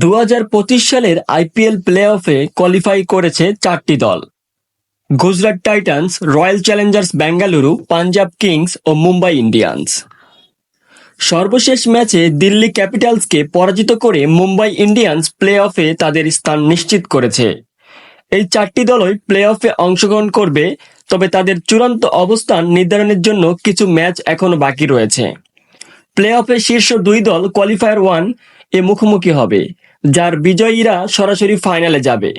দু হাজার পঁচিশ সালের আইপিএল প্লে অফে কোয়ালিফাই করেছে চারটি দল। Gujarat Titans, Royal Challengers Bengaluru Punjab Kings ও মুম্বাই ইন্ডিয়ান্স। সর্বশেষ ম্যাচে দিল্লি ক্যাপিটালসকে পরাজিত করে মুম্বাই ইন্ডিয়ান্স প্লে অফে তাদের স্থান নিশ্চিত করেছে। এই চারটি দলই প্লে অফে অংশগ্রহণ করবে, তবে তাদের চূড়ান্ত অবস্থান নির্ধারণের জন্য কিছু ম্যাচ এখনও বাকি রয়েছে। প্লে অফে শীর্ষ দুই দল কোয়ালিফায়ার ওয়ান এ মুখোমুখি হবে, যার বিজয়ীরা সরাসরি ফাইনালে যাবে।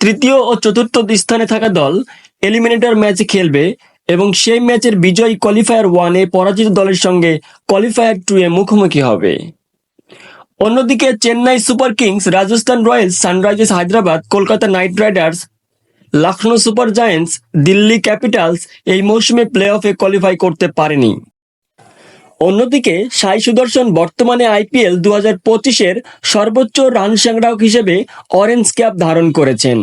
তৃতীয় ও চতুর্থ স্থানে থাকা দল এলিমিনেটর ম্যাচ খেলবে এবং সেই ম্যাচের বিজয়ী কোয়ালিফায়ার ওয়ানে পরাজিত দলের সঙ্গে কোয়ালিফায়ার টু এ মুখোমুখি হবে। অন্যদিকে Chennai Super Kings, Rajasthan Royals, Sunrisers Hyderabad, Kolkata Knight Riders Lucknow Super Giants, Delhi Capitals এই মৌসুমে প্লে অফে কোয়ালিফাই করতে পারেনি। অন্যদিকে সাই সুদর্শন বর্তমানে আইপিএল দু হাজার পঁচিশের সর্বোচ্চ রান সংগ্রাহক হিসেবে অরেঞ্জ ক্যাপ ধারণ করেছেন।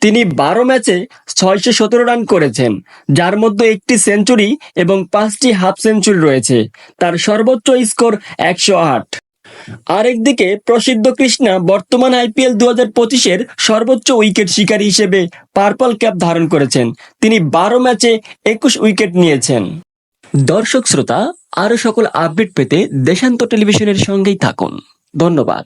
তিনি বারো ম্যাচে ছয়শো সতেরো রান করেছেন, যার মধ্যে একটি সেঞ্চুরি এবং পাঁচটি হাফ সেঞ্চুরি রয়েছে। তার সর্বোচ্চ স্কোর একশো আট। আরেকদিকে প্রসিদ্ধ কৃষ্ণা বর্তমান আইপিএল দু হাজার পঁচিশের সর্বোচ্চ উইকেট শিকারী হিসেবে পার্পল ক্যাপ ধারণ করেছেন। তিনি বারো ম্যাচে একুশ উইকেট নিয়েছেন। দর্শক শ্রোতা আরও সকল আপডেট পেতে দেশান্ত টেলিভিশনের সঙ্গেই থাকুন। ধন্যবাদ।